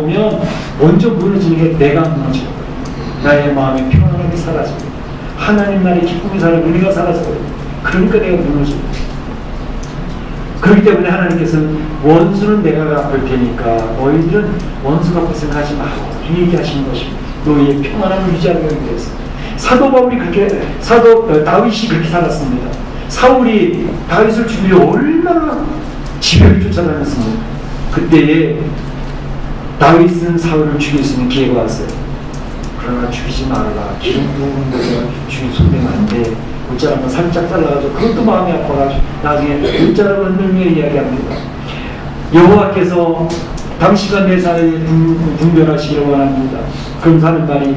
보면 먼저 무너지는 게 내가 무너지고 나의 마음의 평안함이 사라지고 하나님 나라의 기쁨이 사라지고 은혜가 사라져요. 그러니까 내가 무너지고 그렇기 때문에 하나님께서는 원수는 내가 갚을 테니까 너희들은 원수 갚을 생각하지 마. 이 얘기하시는 것입니다. 너희의 평안함을 유지하기 위해서. 사도 바울이 그렇게 사도 어, 다윗이 그렇게 살았습니다. 사울이 다윗을 죽이려 얼마나 지배를 쫓아다녔습니까? 그때에 다윗은 사울을 죽일 수 있는 기회가 왔어요. 그러나 죽이지 말아라. 기름 부은 거가 죽이 손대면 안 돼. 옷자락만 살짝 잘라가지고 그것도 마음이 아파가지고 나중에 옷자락을 흔들며 이야기합니다. 여호와께서 당신과 내 사이에 분- 분별하시기를 원합니다. 그럼 하는 말이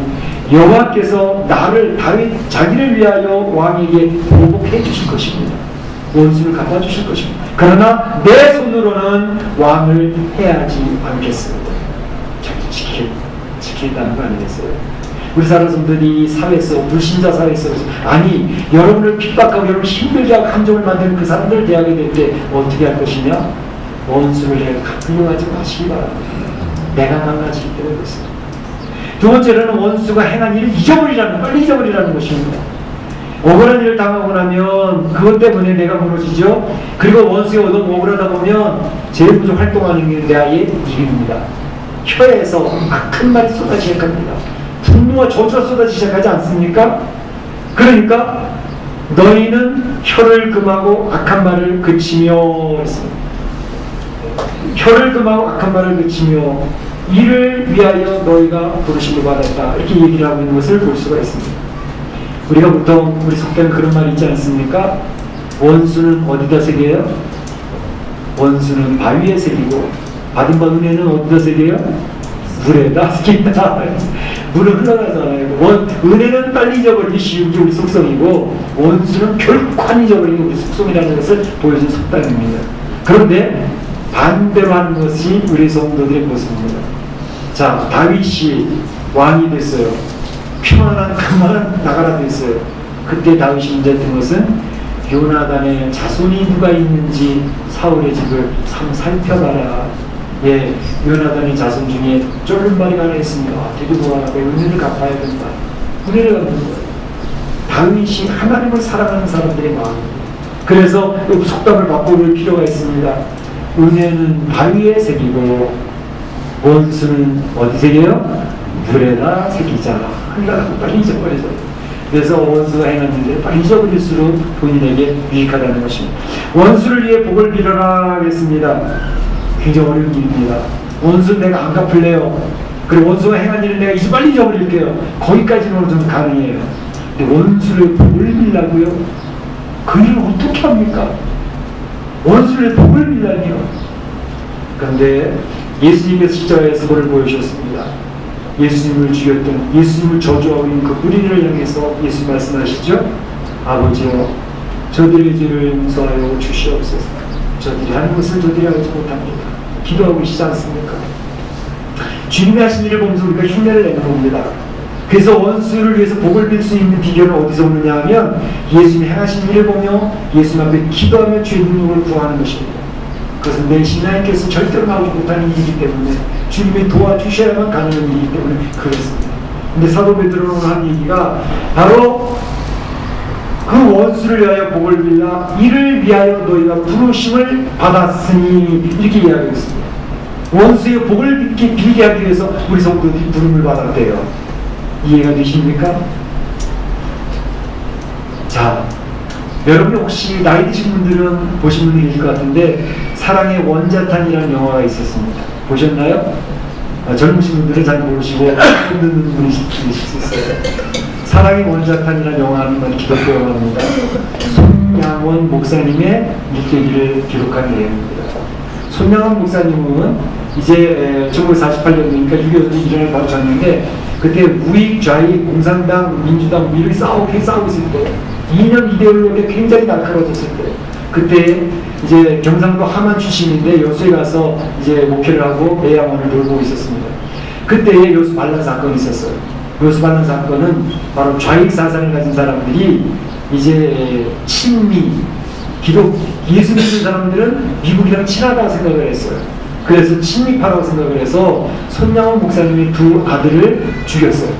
여호와께서 나를 다윗 자기를 위하여 왕에게 보복해 주실 것입니다. 원수를 갚아 주실 것입니다. 그러나 내 손으로는 왕을 해하지 않겠습니다. 지킬, 지킨다는 거 아니겠어요? 우리 사는 사람들이 사회에서 불신자 사회에서 아니 여러분을 핍박하고 여러분 힘들게 하고 감정을 만드는 그 사람들을 대하게 될 때 어떻게 할 것이냐? 원수를 내가 갚으려하지 마시기 바랍니다. 내가 망가지기 때문에 그렇습니다. 두 번째로는 원수가 행한 일을 잊어버리라는 빨리 잊어버리라는 것입니다. 억울한 일을 당하고 나면 그것 때문에 내가 무너지죠. 그리고 원수가 너무 억울하다 보면 제일 먼저 활동하는 게 나의 입입니다. 혀에서 악한 말이 쏟아지기 시작합니다. 분노와 저주가 쏟아지기 시작하지 않습니까? 그러니까 너희는 혀를 금하고 악한 말을 그치며 했습니다. 혀를 금하고 악한 말을 그치며 이를 위하여 너희가 부르심을 받았다 이렇게 얘기를 하고 있는 것을 볼 수가 있습니다. 우리가 보통 우리 속담에 그런 말이 있지 않습니까? 원수는 어디다 새겨요? 원수는 바위에 새기고 받은 바 은혜는 어디다 새겨요? 물에다 새긴다. 물은 흘러가잖아요. 원, 은혜는 빨리 잊어버리기 쉬운 게 우리 속성이고 원수는 결코 안 잊어버리는 게 우리 속성이라는 것을 보여준 속담입니다. 그런데 반대로 하는 것이 우리 성도들의 모습입니다. 자, 다윗이 왕이 됐어요. 평안한 그만 나가라 됐어요. 그때 다윗이 문제였던 것은 요나단의 자손이 누가 있는지 사울의 집을 참 살펴봐라. 예, 요나단의 자손 중에 쫄른 말이 하나 있습니다. 데리고. 내 은혜를 갚아야 된다. 은혜를 갚는 거예요. 다윗이 하나님을 사랑하는 사람들의 마음입니다. 그래서 그 속담을 바꿔볼 필요가 있습니다. 은혜는 바위에 새기고 원수는 어디 새겨요? 물에다 새기자. 흘러가고 빨리 잊어버리자. 그래서 원수가 일을 빨리 잊어버릴수록 본인에게 유익하다는 것입니다. 원수를 위해 복을 빌어라 하겠습니다. 굉장히 어려운 일입니다. 원수 내가 안 갚을래요. 그리고 원수가 행한 일을 내가 이제 빨리 잊어버릴게요. 거기까지는 어느 정도 가능해요. 근데 원수를 빌라고요? 그 일을 어떻게 합니까? 원수를 복을 빌라니요. 그런데 예수님께서 십자가에서 그를 보여주셨습니다. 예수님을 죽였던 예수님을 저주하고 있는 그 무리를 향해서 예수 말씀하시죠. 아버지여 저들의 죄를 용서하여 주시옵소서. 저들이 하는 것을 저들이 알지 못합니다. 기도하고 계시지 않습니까? 주님이 하신 일을 보면서 우리가 흉내를 내는 겁니다. 그래서 원수를 위해서 복을 빌 수 있는 비결은 어디서 오느냐 하면 예수님이 행하신 일을 보며 예수님 앞에 기도하며 주의 능력을 구하는 것입니다. 그것은 내 신앙께서 절대로 나오지 못하는 일이기 때문에 주님이 도와주셔야만 가능한 일이기 때문에 그렇습니다. 근데 사도 베드로는 한 얘기가 바로 그 원수를 위하여 복을 빌라 이를 위하여 너희가 부르심을 받았으니 이렇게 이야기하고 있습니다. 원수의 복을 빌게, 빌게 하기 위해서 우리 성도들이 부름을 받았대요. 이해가 되십니까? 자, 여러분 혹시 나이 드신 분들은 보신 분이 계실 것 같은데 사랑의 원자탄이라는 영화가 있었습니다. 보셨나요? 아, 젊으신 분들은 잘 모르시고 듣는 분이 계실 수 있어요. 사랑의 원자탄이라는 영화는 건 기독교 영화입니다. 손양원 목사님의 일대기를 기록한 내용입니다. 손양원 목사님은 이제 1948년이니까 6.25 일어날 바로 전인데 그때 우익, 좌익, 공산당, 민주당 이렇게 싸우고 싸우고 있을 때 이념 이데올로기가 굉장히 날카로워졌을 때 그때 이제 경상도 함안 출신인데 여수에 가서 이제 목회를 하고 매양원을 돌보고 있었습니다. 그때에 여수 반란 사건이 있었어요. 반란 사건은 바로 좌익 사상을 가진 사람들이 이제 친미 기독 예수 믿는 사람들은 미국이랑 친하다고 생각을 했어요. 그래서 침입하라고 생각을 해서 손양원 목사님의 두 아들을 죽였어요.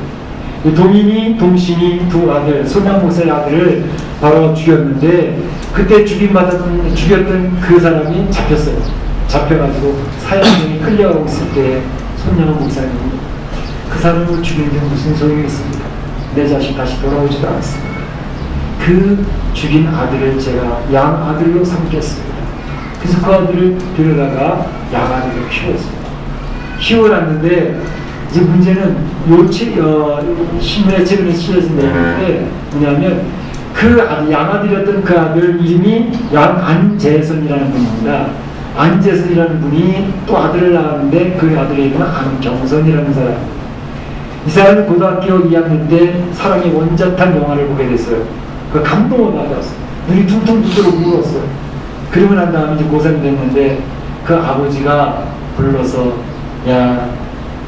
이 동인이, 동신이 두 아들, 손양 목사의 아들을 바로 죽였는데 그때 죽임받았던 죽였던 그 사람이 잡혔어요. 잡혀가지고 사형중에 끌려가고 있을 때 손양원 목사님이 그 사람을 죽인 게 무슨 소용이 있습니까? 내 자식 다시 돌아오지도 않습니다. 그 죽인 아들을 제가 양 아들로 삼겠습니다. 그래서 그 아들을 데려다가 양 아들을 키웠습니다. 키워놨는데 이제 문제는 요체 어, 신문에 최근에 실려진 내용인데 뭐냐면 그 아들 양아들이었던 그 아들 이름이 양 안재선이라는 분입니다. 안재선이라는 분이 또 아들을 낳았는데 그 아들의 이름은 안경선이라는 사람. 이 사람이 고등학교 2학년 때 사랑의 원자탄 영화를 보게 됐어요. 그 감동을 받았어요. 눈이 퉁퉁 부들어 울었어요. 그러고 난 다음에 이제 고3이 됐는데 그 아버지가 불러서 야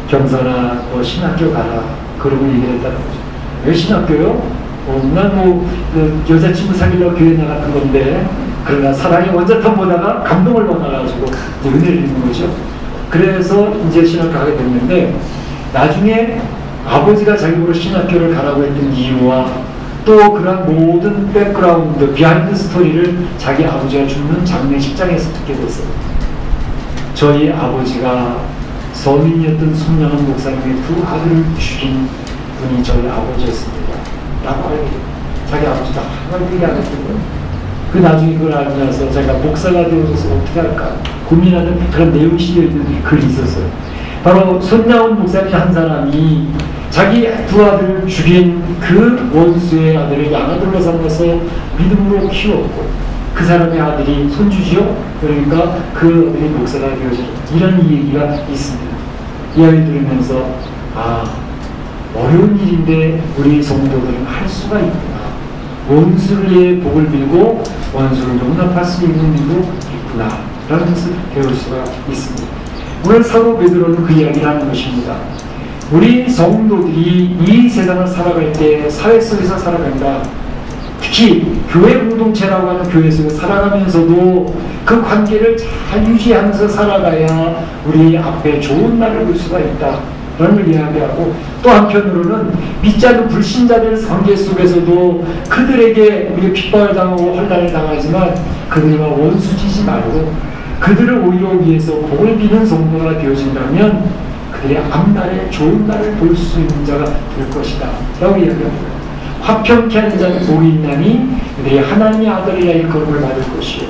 경선아 너 신학교 가라 그러고 얘기를 했다는 거죠. 왜 신학교요? 어, 난뭐 그 여자친구 사귀려고 교회 나갔던 건데 그러나 사랑의 원자탄 보다가 감동을 받아가지고 은혜를 입는 거죠. 그래서 이제 신학교 가게 됐는데 나중에 아버지가 자기 보러 신학교를 가라고 했던 이유와 또 그런 모든 백그라운드, 비하인드 스토리를 자기 아버지가 죽는 장례식장에서 듣게 됐어요. 저희 아버지가 서민이었던 손양원 목사님의 두 아들을 죽인 분이 저희 아버지였습니다. 라고 알게 돼요. 자기 아버지가 한마디 얘기 안 했던 거예요. 그 나중에 그걸 알고 나서 제가 목사가 되어서 어떻게 할까 고민하는 그런 내용이 실려있는 글이 있었어요. 바로 손양원 목사님 한 사람이 자기 두 아들을 죽인 그 원수의 아들을 양아들로 삼아서 믿음으로 키웠고 그 사람의 아들이 손주지요. 그러니까 그 아들이 목사가 되어져 이런 얘기가 있습니다. 이 이야기 들으면서 아 어려운 일인데 우리 성도들은 할 수가 있구나. 원수를 위해 복을 빌고 원수를 용납할 수 있는 일도 있구나. 라는 것을 배울 수가 있습니다. 오늘 사도 베드로는 그 이야기를 하는 것입니다. 우리 성도들이 이 세상을 살아갈 때 사회 속에서 살아간다. 특히 교회 공동체라고 하는 교회 속에 살아가면서도 그 관계를 잘 유지하면서 살아가야 우리 앞에 좋은 날을 볼 수가 있다. 걸 이야기하고 또 한편으로는 않는 불신자들 관계 속에서도 그들에게 우리가 핍박을 당하고 혼란을 당하지만 그들과 원수지지 말고 그들을 오히려 위해서 복을 비는 성도가 되어진다면 그들의 앞날에 좋은 날을 볼 수 있는 자가 될 것이다. 라고 이야기합니다. 화평케 하는 자는 복이 있나니 그들이 하나님의 아들이라 일컬음을 받을 것이요.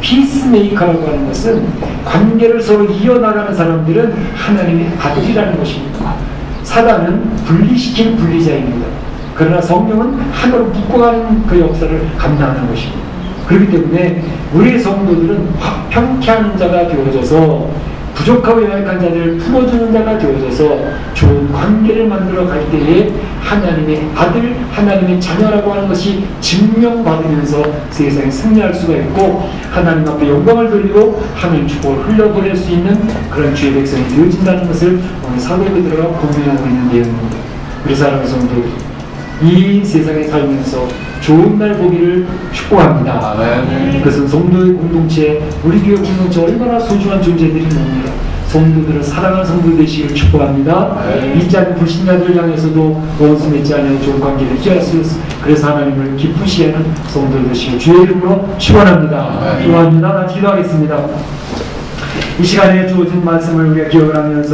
피스메이커라고 하는 것은 관계를 서로 이어나가는 사람들은 하나님의 아들이라는 것입니다. 사단은 분리시키는 분리자입니다. 그러나 성령은 하나로 묶어가는 그 역사를 감당하는 것입니다. 그렇기 때문에 우리 성도들은 화평케 하는 자가 되어져서 부족하고 연약한 자들을 품어주는 자가 되어져서 좋은 관계를 만들어 갈 때에 하나님의 아들, 하나님의 자녀라고 하는 것이 증명받으면서 세상에 승리할 수가 있고 하나님 앞에 영광을 돌리고 하나님 축복을 흘려보낼 수 있는 그런 주의 백성이 되어진다는 것을 오늘 사도 베드로가 공유하고 있는 내용입니다. 우리 사랑의 성도 이 세상에 살면서 좋은 날 보기를 축복합니다. 아멘. 그것은 성도의 공동체, 우리 교회 공동체 얼마나 소중한 존재들이 뭡니다. 성도들을 사랑하는 성도 되시기를 축복합니다. 믿지 않는 불신자들 향해서도 원수 맺지 않는 좋은 관계를 유지할 수 있어. 그래서 하나님을 기쁘시게 하는 성도 되시길 주의 이름으로 축원합니다. 아멘. 축원합니다. 기도하겠습니다. 이 시간에 주어진 말씀을 우리가 기억을 하면서